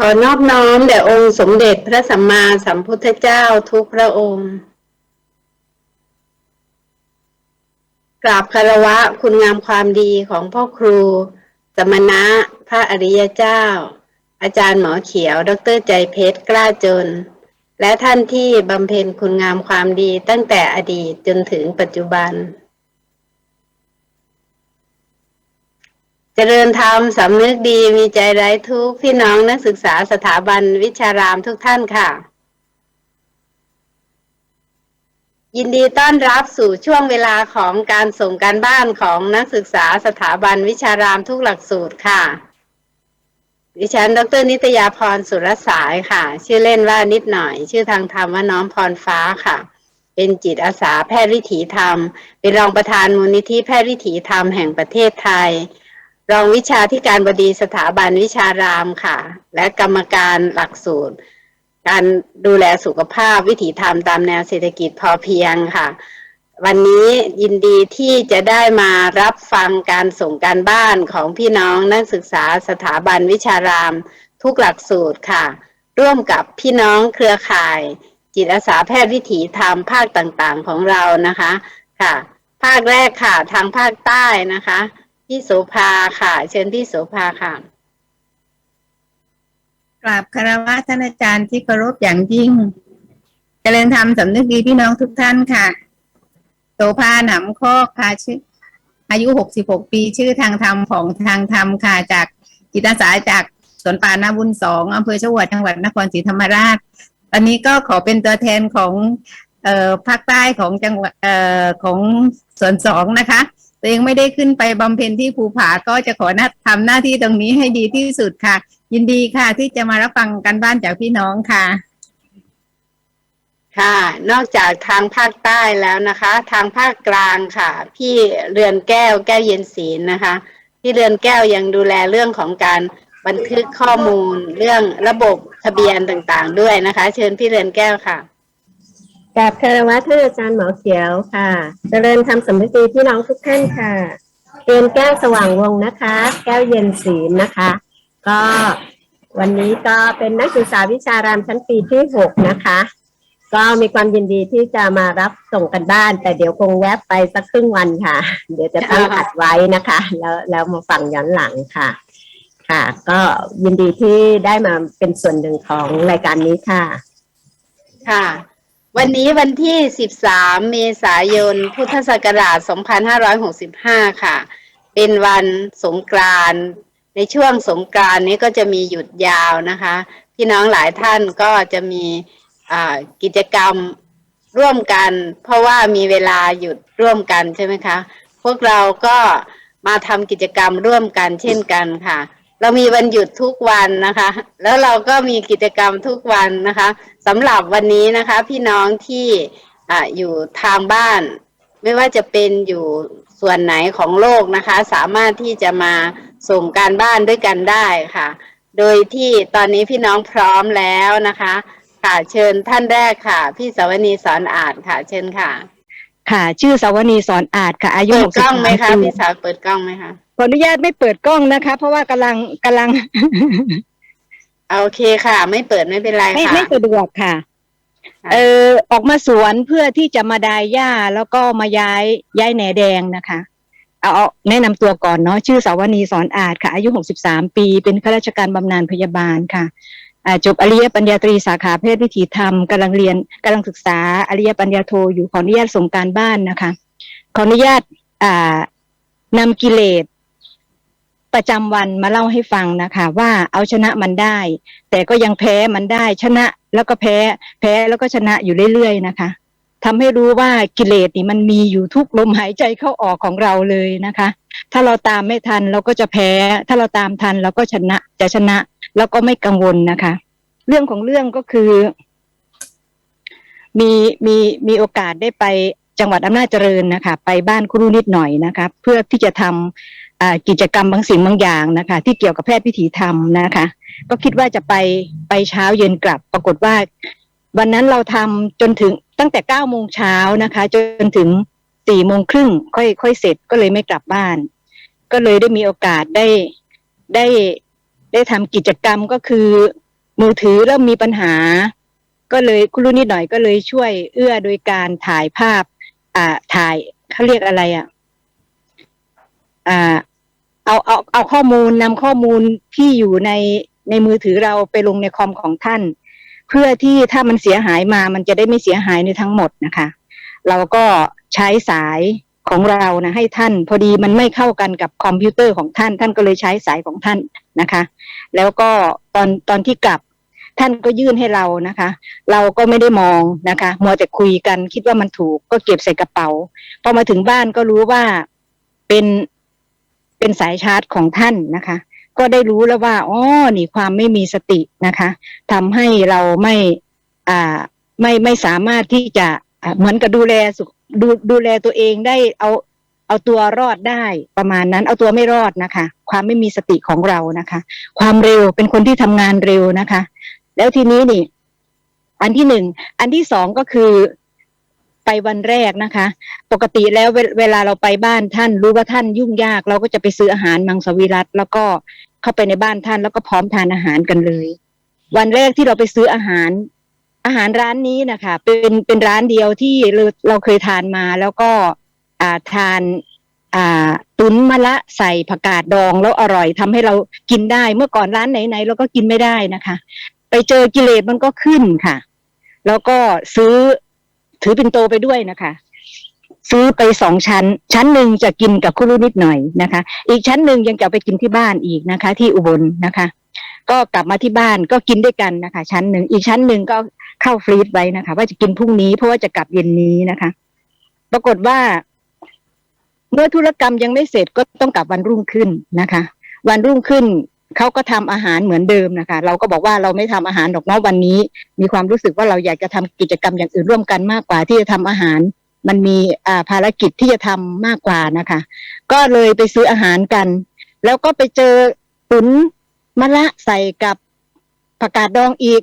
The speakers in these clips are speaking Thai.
ขอนอบน้อมแด่องค์สมเด็จพระสัมมาสัมพุทธเจ้าทุกพระองค์ กราบคารวะคุณงามความดีของพ่อครู สมณะพระอริยเจ้า อาจารย์หมอเขียว ดรใจเพชรกล้าจน และท่านที่บำเพ็ญคุณงามความดีตั้งแต่อดีตจนถึงปัจจุบัน เจริญธรรมสำนึกดีมีใจไร้ทุกพี่น้องนักศึกษาสถาบันวิชารามทุกท่านค่ะ ยินดีต้อนรับสู่ช่วงเวลาของการส่งการบ้านของนักศึกษาสถาบันวิชารามทุกหลักสูตรค่ะ ดิฉัน ดรนิตยาพรสุรสายค่ะ ชื่อเล่นว่านิดหน่อย ชื่อทางธรรมว่าน้อมพรฟ้าค่ะ เป็นจิตอาสาแพทย์วิถีธรรม เป็นรองประธานมูลนิธิแพทย์วิถีธรรมแห่งประเทศไทย รองวิชาที่การบดีสถาบันวิชารามค่ะ และกรรมการหลักสูตร การดูแลสุขภาพวิถีธรรมตามแนวเศรษฐกิจพอเพียงค่ะ วันนี้ยินดีที่จะได้มารับฟังการส่งการบ้านของพี่น้องนักศึกษาสถาบันวิชาราม ทุกหลักสูตรค่ะ ร่วมกับพี่น้องเครือข่าย จิตอาสาแพทย์วิถีธรรมภาคต่างๆของเรานะคะค่ะ ภาคแรกค่ะทางภาคใต้นะคะ พี่โสภาค่ะ เชิญพี่โสภาค่ะกราบคารวะท่านอาจารย์ที่เคารพอย่างยิ่งเจริญธรรมสำนึกดีพี่น้องทุกท่านค่ะ โสภาหนำข้อค่ะชื่ออายุหกสิบหกปีชื่อทางธรรมของทางธรรมค่ะ จากจิตอาสาจากสวนป่านาบุญสองอำเภอชวดจังหวัดนครศรีธรรมราช ตอนนี้ก็ขอเป็นตัวแทนของเอ่อภาคใต้ของจังหวัดเอ่อของส่วนสองนะคะ ตัวเองไม่ได้ขึ้นไปบำเพ็ญที่ภูผาก็จะขอหน้าทำหน้าที่ตรงนี้ให้ดีที่สุดค่ะ ยินดีค่ะ ที่จะมารับฟังกันบ้านจากพี่น้องค่ะ ค่ะ นอกจากทางภาคใต้แล้วนะคะ ทางภาคกลางค่ะ พี่เรือนแก้วแก้วเย็นศีลนะคะ พี่เรือนแก้วยังดูแลเรื่องของการบันทึกข้อมูลเรื่องระบบทะเบียนต่างๆ ด้วยนะคะ เชิญพี่เรือนแก้วค่ะ กราบคารวะท่านอาจารย์หมอเขียวค่ะ เจริญธรรมสำนึกดีพี่น้องทุกท่านค่ะเรียนแก้วสว่างวงนะคะ แก้วเย็นศีลนะคะ ก็วันนี้ก็เป็นนักศึกษาวิชารามชั้นปีที่หกนะคะ ก็มีความยินดีที่จะมารับส่งกันบ้าน แต่เดี๋ยวคงแวบไปสักครึ่งวันค่ะ เดี๋ยวจะตั้งอัดไว้นะคะ แล้วแล้วมาฟังย้อนหลังค่ะ ค่ะ ก็ยินดีที่ได้มาเป็นส่วนหนึ่งของรายการนี้ค่ะ ค่ะ วันนี้วันที่ 13 เมษายน พุทธศักราช 2565 ค่ะ เป็นวันสงกรานต์ในช่วงสงกรานต์นี้ก็จะมีหยุดยาวนะคะ พี่น้องหลายท่านก็จะมีกิจกรรมร่วมกัน เพราะว่ามีเวลาหยุดร่วมกันใช่ไหมคะ พวกเราก็มาทำกิจกรรมร่วมกันเช่นกันค่ะ เรามีวันหยุดทุกวันนะคะ แล้วเราก็มีกิจกรรมทุกวันนะคะสำหรับวันนี้นะคะ พี่น้องที่อ่าอยู่ทางบ้าน ไม่ว่าจะเป็นอยู่ส่วนไหนของโลกนะคะ สามารถที่จะมาส่งการบ้านด้วยกันได้ค่ะ โดยที่ตอนนี้พี่น้องพร้อมแล้วนะคะ ค่ะเชิญท่านแรกค่ะ พี่สาวนีสอนอ่านค่ะ เชิญค่ะ ค่ะ ชื่อสาวนีสอนอาจค่ะ อายุเปิหดกกสิบล้องไหมคะปีพี่สาวเปิดกล้องไหมคะ ขออนุญาตไม่เปิดกล้องนะคะ เพราะว่ากำลังกำลังเอาโอเคค่ะ ไม่เปิดไม่เป็นไรไม่ค่ะ ไม่สะดวกค่ะค่ะ เออออกมาสวนเพื่อที่จะมาดายหญ้าแล้วก็มาย้ายย้ายแหนแดงนะคะ เอาเอาแนะนำตัวก่อนเนาะชื่อสาวนีสอนอาจค่ะ อายุหกสิบสามปี เป็นข้าราชการบำนาญพยาบาลค่ะอ่าจบอริยปัญญาตรีสาขาเพศวิถีธรรมกำลังเรียนกำลังศึกษาอริยปัญญาโทอยู่ขออนุญาตส่งการบ้านนะคะ ขออนุญาตอ่านำกิเลส ประจำวันมาเล่าให้ฟังนะคะ ว่าเอาชนะมันได้ แต่ก็ยังแพ้มันได้ชนะแล้วก็แพ้ แพ้แล้วก็ชนะอยู่เรื่อยๆนะคะทำให้รู้ว่ากิเลสนี่มันมีอยู่ทุกลมหายใจเข้าออกของเราเลยนะคะ ถ้าเราตามไม่ทันเราก็จะแพ้ ถ้าเราตามทันเราก็ชนะจะชนะ แล้วก็ไม่กังวลนะคะ เรื่องของเรื่องก็คือ มีมีมีโอกาสได้ไปจังหวัดอำนาจเจริญนะคะ ไปบ้านครูนิดหน่อยนะคะ เพื่อที่จะทำอ่า กิจกรรมบางสิ่งบางอย่างนะคะ ที่เกี่ยวกับแพทย์พิถีธรรมนะคะ ก็คิดว่าจะไปไปเช้าเย็นกลับ ปรากฏว่า วันนั้นเราทำจนถึงตั้งแต่เก้าโมงเช้านะคะ จนถึงสี่โมงครึ่งค่อยค่อยเสร็จก็เลยไม่กลับบ้าน ก็เลยได้มีโอกาสได้ได้ได้ทำกิจกรรมก็คือ มือถือเริ่มมีปัญหา ก็เลยคุณรู้นิดหน่อยก็เลยช่วยเอื้อโดยการถ่ายภาพ อ่าถ่ายเขาเรียกอะไรอะอ่า เอาเอาเอาข้อมูลนำข้อมูลที่อยู่ในในมือถือเราไปลงในคอมของท่าน เพื่อที่ถ้ามันเสียหายมามันจะได้ไม่เสียหายในทั้งหมดนะคะ เราก็ใช้สายของเรานะให้ท่าน พอดีมันไม่เข้ากันกับคอมพิวเตอร์ของท่าน ท่านก็เลยใช้สายของท่านนะคะ แล้วก็ตอนตอนที่กลับท่านก็ยื่นให้เรานะคะ เราก็ไม่ได้มองนะคะมัวแต่คุยกันคิดว่ามันถูกก็เก็บใส่กระเป๋าพอมาถึงบ้านก็รู้ว่าเป็น เป็นสายชาร์จของท่านนะคะ ก็ได้รู้แล้วว่าอ๋อนี่ความไม่มีสตินะคะทำให้เราไม่อ่าไม่ไม่สามารถที่จะเหมือนกับดูแลสุขดูดูแลตัวเองได้เอาเอาตัวรอดได้ประมาณนั้น เอาตัวไม่รอดนะคะ ความไม่มีสติของเรานะคะ ความเร็วเป็นคนที่ทำงานเร็วนะคะ แล้วทีนี้นี่ อันที่หนึ่งอันที่สองก็คือ ไปวันแรกนะคะ ปกติแล้วเวเวลาเราไปบ้านท่าน รู้ว่าท่านยุ่งยาก เราก็จะไปซื้ออาหารมังสวิรัตแล้วก็เข้าไปในบ้านท่านแล้วก็พร้อมทานอาหารกันเลย วันแรกที่เราไปซื้ออาหาร อาหารร้านนี้นะคะเป็นเป็นร้านเดียวที่เราเราเคยทานมาแล้วก็อ่าทานอ่าตุนมะละใส่ผักกาดดองแล้วอร่อยทำให้เรากินได้เมื่อก่อนร้านไหนๆเราก็กินไม่ได้นะคะ ไปเจอกิเลสมันก็ขึ้นค่ะ แล้วก็ซื้อ ถือเป็นโตไปด้วยนะคะ ซื้อไปสองชั้น ชั้นหนึ่งจะกินกับคุรุนิดหน่อยนะคะ อีกชั้นหนึ่งยังจะไปกินที่บ้านอีกนะคะ ที่อุบลนะคะ ก็กลับมาที่บ้านก็กินด้วยกันนะคะ ชั้นหนึ่งอีกชั้นหนึ่งก็เข้าฟรีซไว้นะคะ ว่าจะกินพรุ่งนี้เพราะว่าจะกลับเย็นนี้นะคะ ปรากฏว่าเมื่อธุรกรรมยังไม่เสร็จก็ต้องกลับวันรุ่งขึ้นนะคะ วันรุ่งขึ้น เขาก็ทำอาหารเหมือนเดิมนะคะ เราก็บอกว่าเราไม่ทำอาหารดอกเนาะวันนี้ มีความรู้สึกว่าเราอยากจะทำกิจกรรมอย่างอื่นร่วมกันมากกว่าที่จะทำอาหาร มันมีอ่าภารกิจที่จะทำมากกว่านะคะ ก็เลยไปซื้ออาหารกัน แล้วก็ไปเจอตุ๋นมะละใส่กับผักกาดดองอีก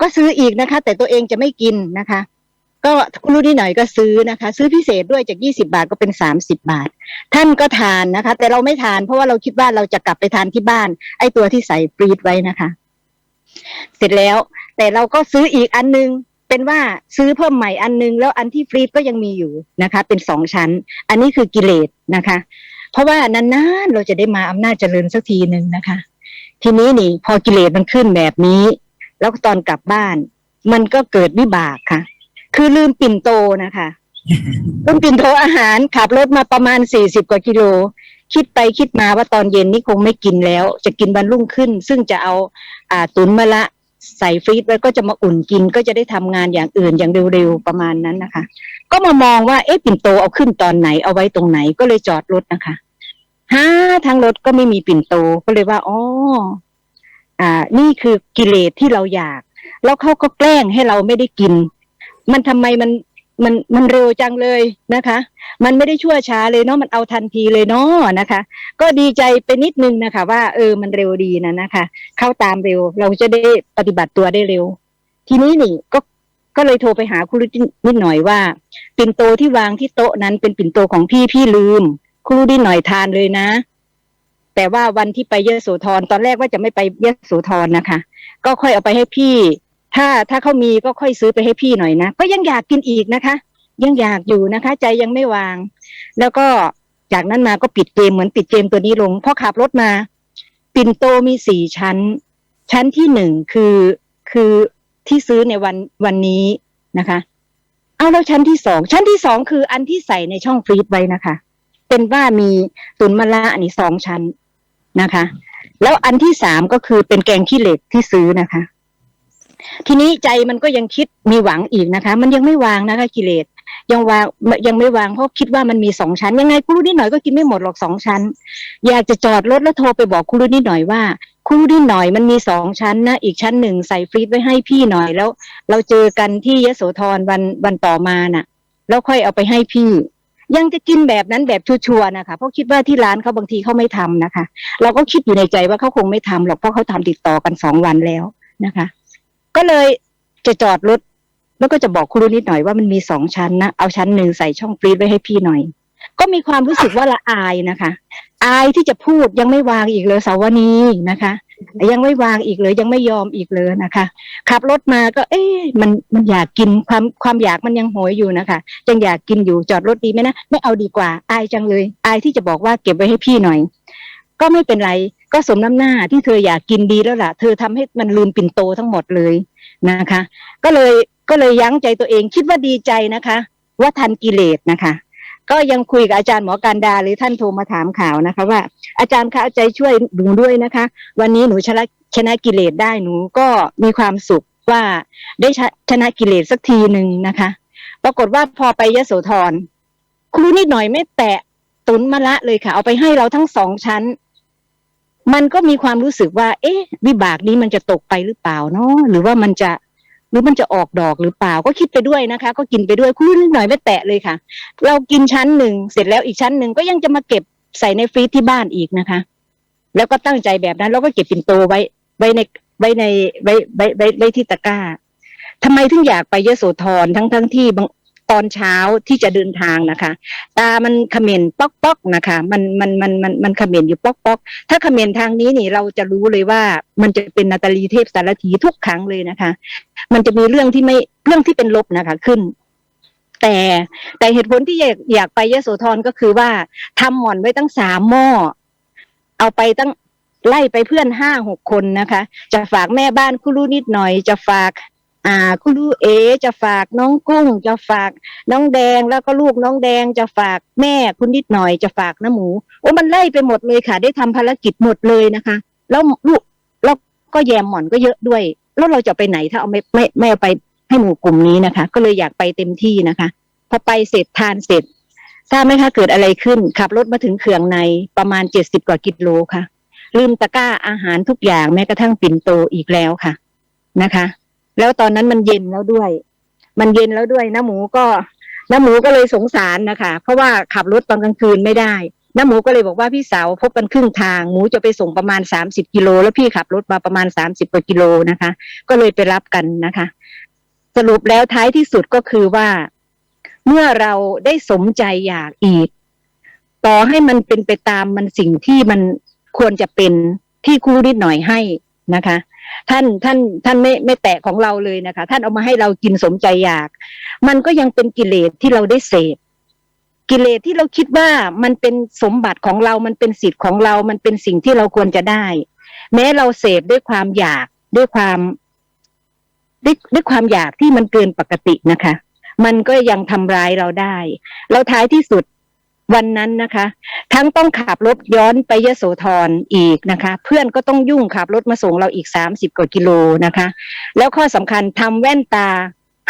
ก็ซื้ออีกนะคะ แต่ตัวเองจะไม่กินนะคะ ก็คุณรู้นิดหน่อยก็ซื้อนะคะ ซื้อพิเศษด้วยจากยี่สิบาทก็เป็นสามสิบบาท ท่านก็ทานนะคะ แต่เราไม่ทานเพราะว่าเราคิดว่าเราจะกลับไปทานที่บ้าน ไอ้ตัวที่ใส่ฟรีดไว้นะคะ เสร็จแล้ว แต่เราก็ซื้ออีกอันนึงเป็นว่าซื้อเพิ่มใหม่อันนึง แล้วอันที่ฟรีดก็ยังมีอยู่นะคะ เป็นสองชั้น อันนี้คือกิเลสนะคะ เพราะว่านานๆเราจะได้มาอำนาจเจริญสักทีหนึ่งนะคะ ทีนี้นี่พอกิเลสมันขึ้นแบบนี้ แล้วตอนกลับบ้าน มันก็เกิดวิบากค่ะ คือลืมปิ่นโตนะคะลืมปิ่นโตอาหารขับรถมาประมาณสี่สิบกว่ากิโล คิดไปคิดมาว่าตอนเย็นนี่คงไม่กินแล้ว จะกินวันรุ่งขึ้น ซึ่งจะเอาอ่าตุนมะละใส่ฟรีซไว้ก็จะมาอุ่นกินก็จะได้ทำงานอย่างอื่นอย่างเร็วๆประมาณนั้นนะคะ ก็มามองว่าเอ๊ะปิ่นโตเอาขึ้นตอนไหนเอาไว้ตรงไหนก็เลยจอดรถนะคะหาทางรถก็ไม่มีปิ่นโตก็เลยว่าอ๋ออ่า นี่คือกิเลสที่เราอยาก แล้วเขาก็แกล้งให้เราไม่ได้กิน มันทำไมมันมันมันเร็วจังเลยนะคะ มันไม่ได้ชั่วช้าเลยเนาะมันเอาทันทีเลยเนาะนะคะ ก็ดีใจไปนิดนึงนะคะ ว่าเออมันเร็วดีนะนะคะ เข้าตามเร็ว เราจะได้ปฏิบัติตัวได้เร็ว ทีนี้นี่ก็ก็เลยโทรไปหาครุจินนิดหน่อยว่า ปิ่นโตที่วางที่โต๊ะนั้นเป็นปิ่นโตของพี่พี่ลืมครุจินหน่อยทานเลยนะ แต่ว่าวันที่ไปเยโสธรตอนแรกว่าจะไม่ไปเยโสธรนะคะ ก็ค่อยเอาไปให้พี่ ถ้าถ้าเขามีก็ค่อยซื้อไปให้พี่หน่อยนะก็ยังอยากกินอีกนะคะ ยังอยากอยู่นะคะ ใจยังไม่วาง แล้วก็จากนั้นมาก็ปิดเกมเหมือนปิดเกมตัวนี้ลงพอขับรถมา ปิ่นโตมีสี่ชั้น ชั้นที่หนึ่งคือคือที่ซื้อในวันวันนี้นะคะเอาแล้วชั้นที่สองชั้นที่สองคืออันที่ใส่ในช่องฟรีซไว้นะคะ เป็นว่ามีตุนมะละอันนี้สองชั้นนะคะ แล้วอันที่สามก็คือเป็นแกงขี้เหล็กที่ซื้อนะคะ ทีนี้ใจมันก็ยังคิดมีหวังอีกนะคะ มันยังไม่วางนะคะกิเลสยังวางยังไม่วางเพราะคิดว่ามันมีสองชั้น ยังไงครูรู้นิดหน่อยก็กินไม่หมดหรอกสองชั้น อยากจะจอดรถแล้วโทรไปบอกครูรู้นิดหน่อยว่าครูรู้นิดหน่อยมันมีสองชั้นนะอีกชั้นหนึ่งใส่ฟรีซไว้ให้พี่หน่อยแล้ว เราเจอกันที่ยโสธรวันวันต่อมาน่ะ แล้วค่อยเอาไปให้พี่ ยังจะกินแบบนั้นแบบชัวร์นะคะเพราะคิดว่าที่ร้านเขาบางทีเขาไม่ทำนะคะ เราก็คิดอยู่ในใจว่าเขาคงไม่ทำหรอกเพราะเขาทำติดต่อกันสองวันแล้วนะคะ ก็เลยจะจอดรถแล้วก็จะบอกคุณรู้นิดหน่อยว่ามันมีสองชั้นนะเอาชั้นหนึ่งใส่ช่องฟรีซไว้ให้พี่หน่อย ก็มีความรู้สึกว่าละอายนะคะ อายที่จะพูดยังไม่วางอีกเลยสาวนีนะคะ ยังไม่วางอีกเลยยังไม่ยอมอีกเลยนะคะขับรถมาก็ เอ๊ะมันมันอยากกินความความอยากมันยังโหยอยู่นะคะยังอยากกินอยู่จอดรถดีไหมนะไม่เอาดีกว่า อายจังเลย อายที่จะบอกว่าเก็บไว้ให้พี่หน่อย ก็ไม่เป็นไร ก็สมน้ำหน้าที่เธออยากกินดีแล้วล่ะ เธอทำให้มันลืมปิ่นโตทั้งหมดเลยนะคะ ก็เลยก็เลยยั้งใจตัวเองคิดว่าดีใจนะคะ ว่าทันกิเลสนะคะ ก็ยังคุยกับอาจารย์หมอการดาหรือท่านโทรมาถามข่าวนะคะ ว่าอาจารย์คะเอาใจช่วยหนูด้วยนะคะ วันนี้หนูชนะชนะกิเลสได้หนูก็มีความสุขว่าได้ชชนะกิเลสสักทีหนึ่งนะคะ ปรากฏว่าพอไปยโสธรครูนิดหน่อยไม่แตะตุนมะละเลยค่ะ เอาไปให้เราทั้งสองชั้น มันก็มีความรู้สึกว่า เอ๊ะ วิบากนี้มันจะตกไปหรือเปล่าเนาะหรือว่ามันจะหรือมันจะออกดอกหรือเปล่าก็คิดไปด้วยนะคะ ก็กินไปด้วยครูนิดหน่อยไม่แตะเลยค่ะ เรากินชั้นหนึ่งเสร็จแล้วอีกชั้นหนึ่งก็ยังจะมาเก็บใส่ในฟรีซที่บ้านอีกนะคะ แล้วก็ตั้งใจแบบนั้น แล้วก็เก็บปิ่นโตไว้ ไว้ในไว้ในไว้ไว้ไว้ไว้ที่ตะกร้าทำไมถึงอยากไปเยโสธรทั้งทั้งที่บาง ตอนเช้าที่จะเดินทางนะคะ ตามันขม่นป๊อกป๊อกนะคะ มันมันมันมันมันขม่นอยู่ป๊อกป๊อกถ้าขม่นทางนี้นี่เราจะรู้เลยว่ามันจะเป็นนาตาลีเทพสารถีทุกครั้งเลยนะคะ มันจะมีเรื่องที่ไม่เรื่องที่เป็นลบนะคะขึ้นแต่แต่เหตุผลที่อยากอยากไปยโสธรก็คือว่าทำหมอนไว้ตั้งสามหม้อเอาไปตั้งไล่ไปเพื่อนห้าหกคนนะคะ จะฝากแม่บ้านคุรู้นิดหน่อย จะฝาก อ่า คุรู้เอจะฝากน้องกุ้ง จะฝากน้องแดงแล้วก็ลูกน้องแดง จะฝากแม่คุณนิดหน่อยจะฝากน้าหมูโอ้มันไล่ไปหมดเลยค่ะ ได้ทำภารกิจหมดเลยนะคะ แล้วลูกแล้วก็แยมหม่อนก็เยอะด้วย แล้วเราจะไปไหนถ้าเอาไม่ไม่ไม่เอาไปให้หมู่กลุ่มนี้นะคะ ก็เลยอยากไปเต็มที่นะคะพอไปเสร็จทานเสร็จทราบไหมคะเกิดอะไรขึ้น ขับรถมาถึงเขื่องในประมาณเจ็ดสิบกว่ากิโลค่ะ ลืมตะกร้าอาหารทุกอย่างแม้กระทั่งปิ่นโตอีกแล้วค่ะนะคะ แล้วตอนนั้นมันเย็นแล้วด้วย มันเย็นแล้วด้วยน้าหมูก็น้าหมูก็เลยสงสารนะคะ เพราะว่าขับรถตอนกลางคืนไม่ได้น้าหมูก็เลยบอกว่าพี่สาวพบกันครึ่งทาง หมูจะไปส่งประมาณสามสิบกิโลแล้วพี่ขับรถมาประมาณสามสิบกว่ากิโลนะคะ ก็เลยไปรับกันนะคะ สรุปแล้วท้ายที่สุดก็คือว่า เมื่อเราได้สมใจอยากอีก ต่อให้มันเป็นไปตามมันสิ่งที่มันควรจะเป็นที่ครูนิดหน่อยให้ นะคะ ท่านท่านท่านไม่ไม่แตะของเราเลยนะคะ ท่านเอามาให้เรากินสมใจอยาก มันก็ยังเป็นกิเลสที่เราได้เสพกิเลสที่เราคิดว่ามันเป็นสมบัติของเรามันเป็นสิทธิ์ของเรา มันเป็นสิ่งที่เราควรจะได้ แม้เราเสพด้วยความอยากด้วยความด้วยด้วยความอยากที่มันเกินปกตินะคะ มันก็ยังทำร้ายเราได้แล้วท้ายที่สุด วันนั้นนะคะ ทั้งต้องขับรถย้อนไปยโสธรอีกนะคะ เพื่อนก็ต้องยุ่งขับรถมาส่งเราอีกสามสิบกว่ากิโลนะคะ แล้วข้อสำคัญทำแว่นตา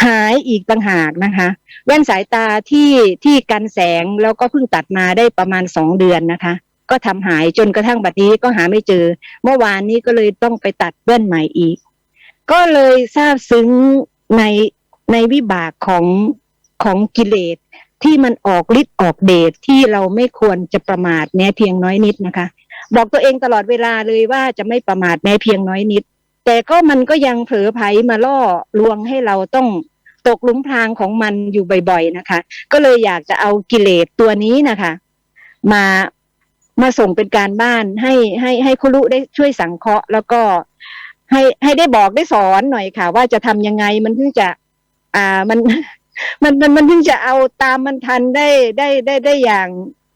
หายอีกต่างหากนะคะ แว่นสายตาที่ที่กันแสงแล้วก็เพิ่งตัดมาได้ประมาณสองเดือนนะคะ ก็ทำหายจนกระทั่งบัดนี้ก็หาไม่เจอ เมื่อวานนี้ก็เลยต้องไปตัดแว่นใหม่อีก ก็เลยทราบซึ้งในในวิบากของของกิเลส ที่มันออกฤทธิ์ออกเดชที่เราไม่ควรจะประมาทแม้เพียงน้อยนิดนะคะ บอกตัวเองตลอดเวลาเลยว่าจะไม่ประมาทแม้เพียงน้อยนิด แต่ก็มันก็ยังเผลอไผลมาล่อลวงให้เราต้องตกหลุมพรางของมันอยู่บ่อยๆนะคะ ก็เลยอยากจะเอากิเลสตัวนี้นะคะ มามาส่งเป็นการบ้านให้ให้ให้คุรุได้ช่วยสังเคราะห์ แล้วก็ให้ให้ได้บอกได้สอนหน่อยค่ะ ว่าจะทำยังไงมันถึงจะ อ่ามัน มันมันมันถึงจะเอาตามมันทันได้ได้ได้ได้อย่าง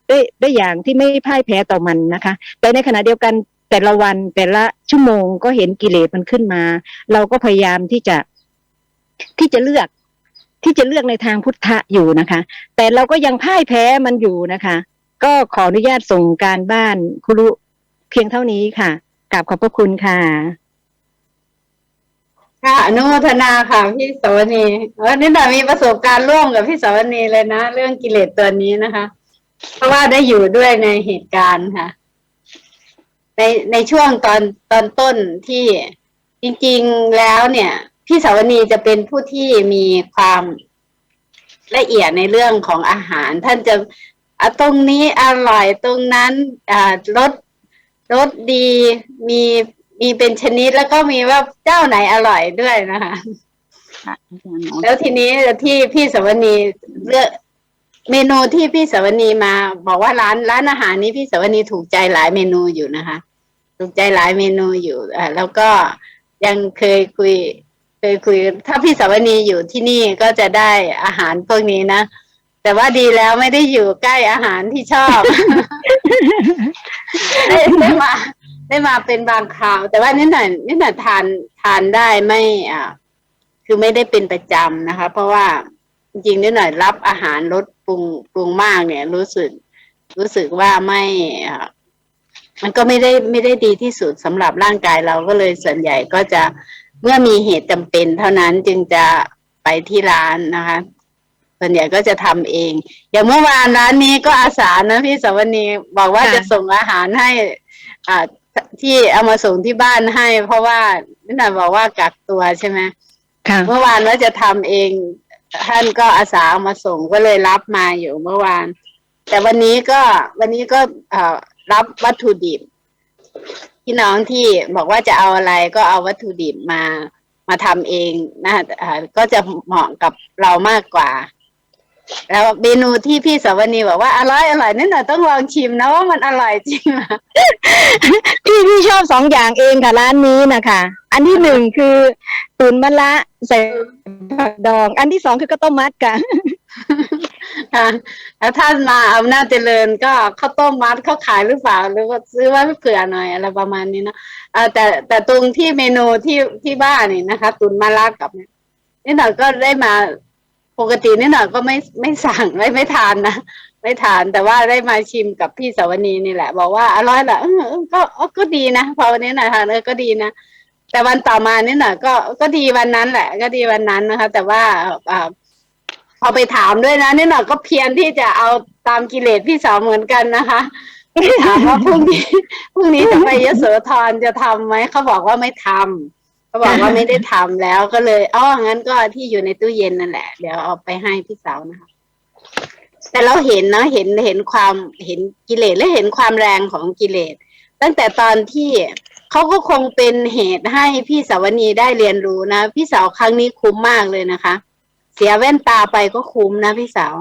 ได้ได้อย่างที่ไม่พ่ายแพ้ต่อมันนะคะ แต่ในขณะเดียวกันแต่ละวันแต่ละชั่วโมงก็เห็นกิเลสมันขึ้นมา เราก็พยายามที่จะที่จะเลือกที่จะเลือกในทางพุทธะอยู่นะคะ แต่เราก็ยังพ่ายแพ้มันอยู่นะคะ ก็ขออนุญาตส่งการบ้านคุรุเพียงเท่านี้ค่ะกราบขอบพระคุณค่ะ ค่ะอนุโมทนาค่ะพี่สวนีวันนี้หน่อยมีประสบการณ์ร่วมกับพี่สวนีเลยนะ เรื่องกิเลสตัวนี้นะคะ เพราะว่าได้อยู่ด้วยในเหตุการณ์ค่ะ ในในช่วงตอนตอนต้นที่จริงๆแล้วเนี่ย พี่สาวนีจะเป็นผู้ที่มีความละเอียดในเรื่องของอาหาร ท่านจะอะตรงนี้อร่อยตรงนั้นอ่ารสรสดีมี มีเป็นชนิดแล้วก็มีว่าเจ้าไหนอร่อยด้วยนะคะแล้วทีนี้ที่พี่สวนีเลือกเมนูที่พี่สวนีมา บอกว่าร้านร้านอาหารนี้พี่สวนีถูกใจหลายเมนูอยู่นะคะ ถูกใจหลายเมนูอยู่อ่าแล้วก็ยังเคยคุย เคยคุย ถ้าพี่สาวนีอยู่ที่นี่ก็จะได้อาหารพวกนี้นะแต่ว่าดีแล้วไม่ได้อยู่ใกล้อาหารที่ชอบ ได้ได้มา ได้มาเป็นบางคราว แต่ว่านิดหน่อยนิดหน่อยทานทานได้ไม่อ่าคือไม่ได้เป็นประจำนะคะ เพราะว่าจริงๆนิดหน่อยรับอาหารรสปรุงปรุงมากเนี่ย รู้สึก รู้สึกว่าไม่อ่ามันก็ไม่ได้ไม่ได้ดีที่สุดสำหรับร่างกายเราก็เลยส่วนใหญ่ก็จะเมื่อมีเหตุจำเป็นเท่านั้นจึงจะไปที่ร้านนะคะ ส่วนใหญ่ก็จะทำเอง อย่างเมื่อวานร้านนี้ก็อาสานะพี่สวนีบอกว่าค่ะจะส่งอาหารให้อ่า ที่เอามาส่งที่บ้านให้ เพราะว่านิดหน่อยบอกว่ากักตัวใช่ไหมค่ะเมื่อวานว่าจะทำเอง ท่านก็อาสาเอามาส่งก็เลยรับมาอยู่เมื่อวาน แต่วันนี้ก็วันนี้ก็เอ่อรับวัตถุดิบพี่น้องที่บอกว่าจะเอาอะไรก็เอาวัตถุดิบมามาทำเองนะอ่าก็จะเหมาะกับเรามากกว่า แล้วเมนูที่พี่สาวนีบอกว่าอร่อยอร่อยนิดหน่อยต้องลองชิมนะว่ามันอร่อยจริงไหมพี่พี่ชอบสองอย่างเองค่ะร้านนี้นะคะอันที่หนึ่งคือตุ๋นมะละใส่ผักดอง อันที่สองคือข้าวต้มมัดค่ะค่ะแล้วท่านมาอำนาจเจริญก็ข้าวต้มมัดเขาขายหรือเปล่าหรือว่าซื้อไว้เผื่อหน่อยอะไรประมาณนี้นะอ่าแต่แต่ตรงที่เมนูที่ที่บ้านนี่นะคะ ตุนมะระกับเนี่ยนี่หน่อยก็ได้มา ปกตินี่หน่อยก็ไม่ไม่สั่งไม่ไม่ทานนะไม่ทานแต่ว่าได้มาชิมกับพี่สาวนีนี่แหละ บอกว่าอร่อยแหละเออก็ก็ดีนะพอวันนี้หน่อยทานเออก็ดีนะแต่วันต่อมานี่หน่อยก็ก็ดีวันนั้นแหละ ก็ดีวันนั้นนะคะ แต่ว่าอ่าพอไปถามด้วยนะนี่หน่อยก็เพียรที่จะเอาตามกิเลสพี่สาวเหมือนกันนะคะถามว่าพรุ่งนี้พรุ่งนี้จะไปยโสธรจะทำไหมเขาบอกว่าไม่ทำ เขาบอกว่าไม่ได้ทำแล้วก็เลยอ๋องั้นก็ที่อยู่ในตู้เย็นนั่นแหละ เดี๋ยวเอาไปให้พี่สาวนะคะแต่เราเห็นเนาะเห็นเห็นความเห็นกิเลสและเห็นความแรงของกิเลส ตั้งแต่ตอนที่เขาก็คงเป็นเหตุให้พี่สาวนีได้เรียนรู้นะพี่สาวครั้งนี้คุ้มมากเลยนะคะ เสียแว่นตาไปก็คุ้มนะพี่สาว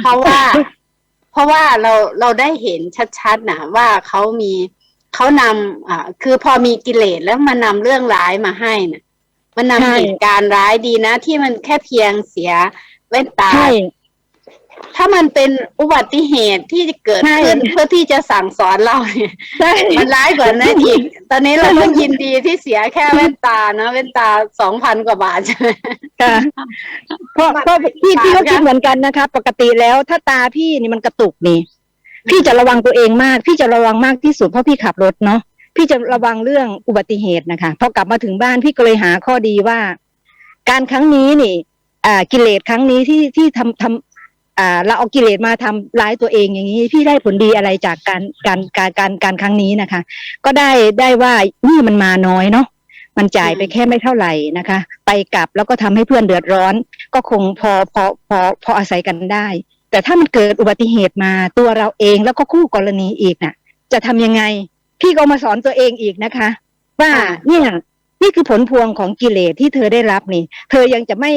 เพราะว่า เพราะว่าเราเราได้เห็นชัดๆนะว่าเขามี เขานำอ่าคือพอมีกิเลสแล้วมานำเรื่องร้ายมาให้นะมันนำใช่เหตุการณ์ร้ายดีนะ ที่มันแค่เพียงเสียแว่นตาใช่ถ้ามันเป็นอุบัติเหตุที่เกิดใช่ขึ้นเพื่อที่จะสั่งสอนเราเนี่ยใช่มันร้ายกว่านั้นอีก ตอนนี้เราก็ยินดีที่เสียแค่แว่นตานะแว่นตาสองพันกว่าบาทใช่ไหมค่ะเพราะเพราะพี่พี่ก็คิดเหมือนกันนะคะ ปกติแล้วถ้าตาพี่นี่มันกระตุกนี่ พี่จะระวังตัวเองมาก พี่จะระวังมากที่สุดเพราะพี่ขับรถเนาะพี่จะระวังเรื่องอุบัติเหตุนะคะพอกลับมาถึงบ้านพี่ก็เลยหาข้อดีว่า การครั้งนี้นี่อ่ากิเลสครั้งนี้ที่ที่ทำทำอ่าเราเอากิเลสมาทำร้ายตัวเองอย่างนี้ พี่ได้ผลดีอะไรจากการการการการการครั้งนี้นะคะ ก็ได้ได้ว่านี่มันมาน้อยเนาะมันจ่ายไปแค่ไม่เท่าไหร่นะคะ ไปกลับแล้วก็ทำให้เพื่อนเดือดร้อน ก็คงพอพอพอพออาศัยกันได้ แต่ถ้ามันเกิดอุบัติเหตุมาตัวเราเองแล้วก็คู่กรณีอีกน่ะ จะทำยังไง พี่ก็มาสอนตัวเองอีกนะคะ ว่าค่ะเนี่ยนี่คือผลพวงของกิเลสที่เธอได้รับนี่ เธอยังจะไม่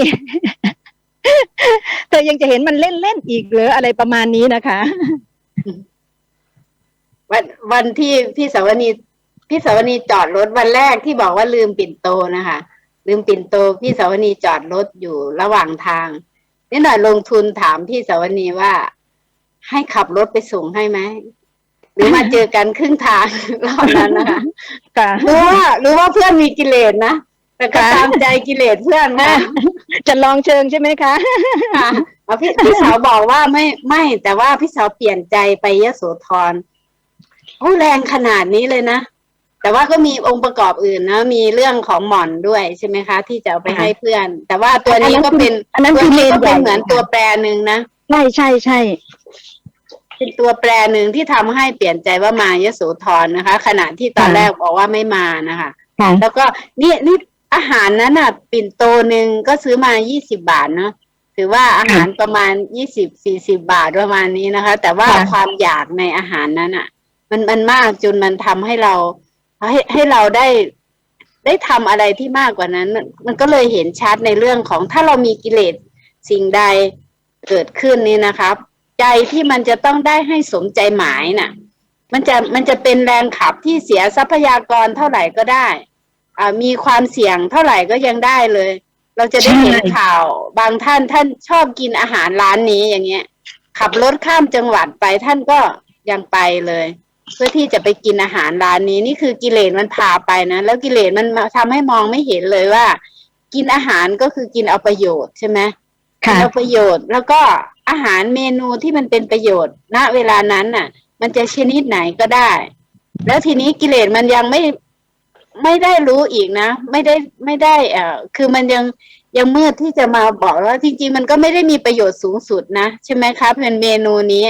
เธอยังจะเห็นมันเล่นเล่นๆอีกเหรืออะไรประมาณนี้นะคะ วันวันที่พี่สาวนีพี่สาวนีจอดรถวันแรกที่บอกว่าลืมปิ่นโตนะคะลืมปิ่นโต พี่สาวนีจอดรถอยู่ระหว่างทาง นี่หน่อยลงทุนถามพี่สาวนีว่า ให้ขับรถไปส่งให้ไหมหรือมาเจอกันครึ่งทางรอบนั้นนะคะค่ะรู้ว่ารู้ว่าเพื่อนมีกิเลสนะแต่ก็ค่ะตามใจกิเลสเพื่อนนะจะลองเชิงใช่ไหมคะค่ะเอาพี่พี่สาวบอกว่าไม่ไม่ แต่ว่าพี่สาวเปลี่ยนใจไปยโสธรโอ้แรงขนาดนี้เลยนะ แต่ว่าก็มีองค์ประกอบอื่นนะ มีเรื่องของหม่อนด้วยใช่ไหมคะ ที่จะเอาไปค่ะให้เพื่อน แต่ว่าตัวนี้ก็เป็นอันนั้นตัวคือนี้เมนก็ใหเป็ญ่นเหมือนตัวแปรหนึ่งนะใช่ใช่ใช่เป็นตัวแปรหนึ่งที่ทำให้เปลี่ยนใจว่ามายโสธรนะคะ ขณะที่ตอนแรกบอกว่าไม่มานะคะค่ะแล้วก็นี่นี่อาหารนั้นน่ะ ปิ่นโตหนึ่งก็ซื้อมายี่สิบาทเนาะถือว่าอาหารประมาณยี่สิบสี่สิบาทประมาณนี้นะคะ แต่ว่าค่ะความอยากในอาหารนั้นอะ มันมันมากจนมันทำให้เรา ให้ให้เราได้ได้ทำอะไรที่มากกว่านั้น มันก็เลยเห็นชัดในเรื่องของถ้าเรามีกิเลสสิ่งใดเกิดขึ้นนี่นะครับ ใจที่มันจะต้องได้ให้สมใจหมายน่ะ มันจะมันจะเป็นแรงขับที่เสียทรัพยากรเท่าไหร่ก็ได้อ่ามีความเสี่ยงเท่าไหร่ก็ยังได้เลย เราจะได้เห็นข่าว บางท่านท่านชอบกินอาหารร้านนี้อย่างเงี้ย ขับรถข้ามจังหวัดไปท่านก็ยังไปเลย เพื่อที่จะไปกินอาหารร้านนี้ นี่คือกิเลสมันพาไปนะ แล้วกิเลสมันมาทำให้มองไม่เห็นเลยว่า กินอาหารก็คือกินเอาประโยชน์ใช่ไหมค่ะเอาประโยชน์ แล้วก็อาหารเมนูที่มันเป็นประโยชน์ ณเวลานั้นน่ะ มันจะชนิดไหนก็ได้ แล้วทีนี้กิเลสมันยังไม่ไม่ได้รู้อีกนะ ไม่ได้ไม่ได้เอ่อคือมันยังยังมืดที่จะมาบอกว่าจริง ๆ มันก็ไม่ได้มีประโยชน์สูงสุดนะ ใช่ไหมครับเป็นเมนูนี้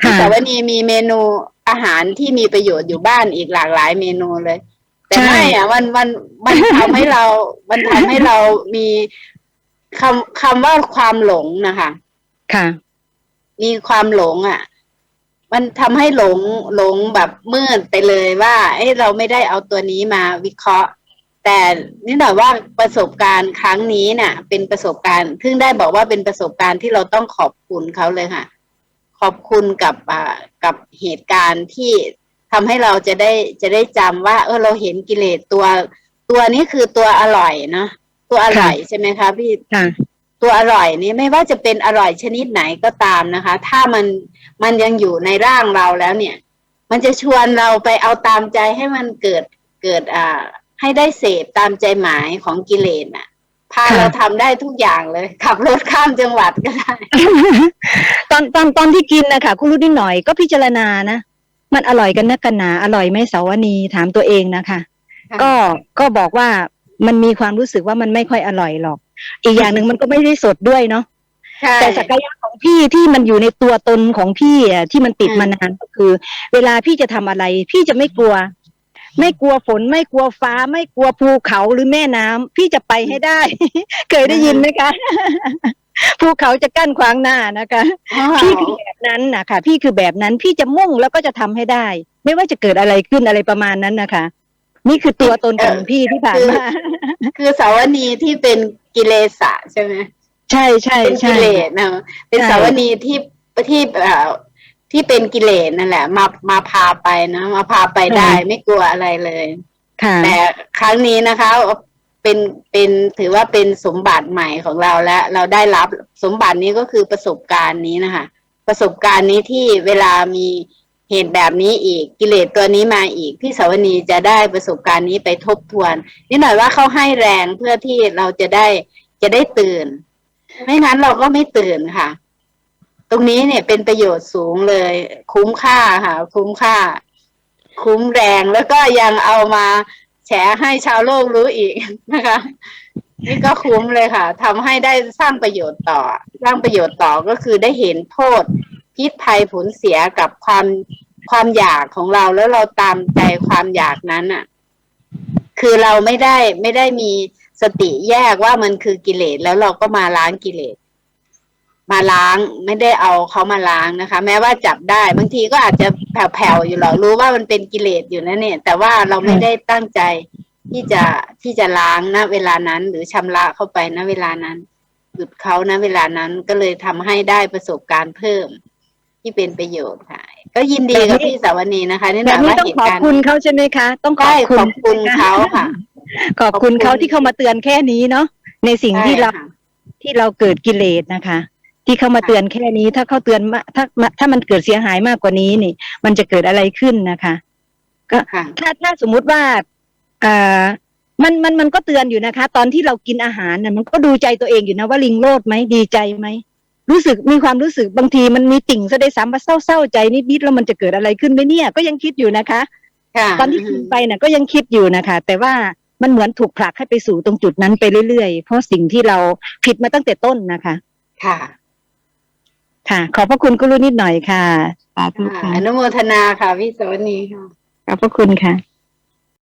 ที่ค่ะสาวนีมีเมนู อาหารที่มีประโยชน์อยู่บ้านอีกหลากหลายเมนูเลย แต่ใช่ไม่อะมันมันมันทำให้เรา มันทำให้เรามีคำคำว่าความหลงนะคะค่ะ มีความหลงอะ มันทำให้หลงหลงแบบมืดไปเลยว่าเอ้เราไม่ได้เอาตัวนี้มาวิเคราะห์ แต่นี่หน่อยว่าประสบการณ์ครั้งนี้น่ะ เป็นประสบการณ์ซึ่งได้บอกว่าเป็นประสบการณ์ที่เราต้องขอบคุณเขาเลยค่ะ ขอบคุณกับอ่า กับเหตุการณ์ที่ทำให้เราจะได้จะได้จำว่า เออเราเห็นกิเลสตัว ตัวนี้คือตัวอร่อยเนาะตัวอร่อยใช่ไหมคะพี่ค่ะตัวอร่อยนี้ไม่ว่าจะเป็นอร่อยชนิดไหนก็ตามนะคะ ถ้ามันมันยังอยู่ในร่างเราแล้วเนี่ย มันจะชวนเราไปเอาตามใจให้มันเกิดเกิดอ่าให้ได้เสพตามใจหมายของกิเลสน่ะ พาค่ะเราทำได้ทุกอย่างเลย ขับรถข้ามจังหวัดก็ได้ ตอนตอนตอนที่กินนะคะคุณรู้นิดหน่อยก็พิจารณานะมันอร่อยกันนักกันหนาอร่อยไหมสาวนีถามตัวเองนะคะค่ะก็ก็บอกว่ามันมีความรู้สึกว่ามันไม่ค่อยอร่อยหรอก อีกอย่างหนึ่งมันก็ไม่ได้สดด้วยเนาะใช่แต่ศักยะของพี่ที่มันอยู่ในตัวตนของพี่อะที่มันติดอืมมานานก็คือ เวลาพี่จะทำอะไร พี่จะไม่กลัว ไม่กลัวฝนไม่กลัวฟ้า ไม่กลัวภูเขาหรือแม่น้ำพี่จะไปให้ได้ เคยได้ยินไหมคะภูเขาจะกั้นขวางหน้านะคะอ๋อพี่คือแบบนั้นนะคะพี่คือแบบนั้นพี่จะมุ่งแล้วก็จะทำให้ได้ ไม่ว่าจะเกิดอะไรขึ้นอะไรประมาณนั้นนะคะ นี่คือตัวตนของพี่ที่ผ่านมาคือสาวนีที่เป็นกิเลสะใช่ไหมใช่ใช่เป็นใช่กิเลสนะเป็นใช่สาวนีที่ที่เอ่อ ที่เป็นกิเลสนั่นแหละ มามาพาไปนะ มาพาไปได้ไม่กลัวอะไรเลยค่ะแต่ครั้งนี้นะคะเป็นเป็นถือว่าเป็นสมบัติใหม่ของเราแล้วเราได้รับสมบัตินี้ก็คือประสบการณ์นี้นะคะประสบการณ์นี้ที่เวลามีเหตุแบบนี้อีกกิเลสตัวนี้มาอีกพี่สาวนีจะได้ประสบการณ์นี้ไปทบทวน นิดหน่อยว่าเขาให้แรงเพื่อที่เราจะได้จะได้ตื่น ไม่งั้นเราก็ไม่ตื่นค่ะ ตรงนี้เนี่ยเป็นประโยชน์สูงเลย คุ้มค่าค่ะ คุ้มค่า คุ้มแรงแล้วก็ยังเอามาแฉให้ชาวโลกรู้อีกนะคะ นี่ก็คุ้มเลยค่ะทำให้ได้สร้างประโยชน์ต่อ สร้างประโยชน์ต่อก็คือได้เห็นโทษ พิษภัยผลเสียกับความความอยากของเราแล้วเราตามใจความอยากนั้นอะ คือเราไม่ได้ไม่ได้มีสติแยกว่ามันคือกิเลสแล้วเราก็มาล้างกิเลส มาล้างไม่ได้เอาเขามาล้างนะคะ แม้ว่าจับได้ บางทีก็อาจจะแผ่วๆอยู่หรอกรู้ว่ามันเป็นกิเลสอยู่นะเนี่ย แต่ว่าเราไม่ได้ตั้งใจที่จะที่จะล้างณเวลานั้น หรือชำระเข้าไปณเวลานั้นหยุดเขาณเวลานั้นก็เลยทำให้ได้ประสบการณ์เพิ่ม ที่เป็นประโยชน์ค่ะ ก็ยินดีกับพี่สาวนีนะคะนี่หแบนาบนี้ว่าต้องเหตุขอบการณ์คุณเขาใช่ไหมคะ ต้องขอใช่บคุขณอบคุณเขาค่ะ ขอบคุณขอบคุณเขาที่เข้ามาเตือนแค่นี้เนาะในสิ่งที่เราใช่ค่ะที่เราเกิดกิเลสนะคะ ที่เขามาเตือนแค่นี้ ถ้าเขาเตือนมาถ้าถ้ามันเกิดเสียหายมากกว่านี้นี่ มันจะเกิดอะไรขึ้นนะคะ ก็ค่ะถ้าถ้าสมมุติว่าเอ่อมันมันมันก็เตือนอยู่นะคะ ตอนที่เรากินอาหารน่ะมันก็ดูใจตัวเองอยู่นะว่าลิงโลดไหมดีใจไหมรู้สึกมีความรู้สึกบางทีมันมีติ่งซะได้วยซ้ำว่าเศร้าๆใจนิดๆแล้วมันจะเกิดอะไรขึ้นไหมเนี่ย ก็ยังคิดอยู่นะคะค่ะตอนที่กินไปน่ะ ก็ยังคิดอยู่นะคะ แต่ว่ามันเหมือนถูกผลักให้ไปสู่ตรงจุดนั้นไปเรื่อยๆ เพราะสิ่งที่เราผิดมาตั้งแต่ต้นนะคะ ค่ะ ค่ะ ขอบพระคุณกุลุนิดหน่อยค่ะสาธุค่ะค่ะอนุโมทนาค่ะพี่สาวนีค่ะขอบพระคุณค่ะ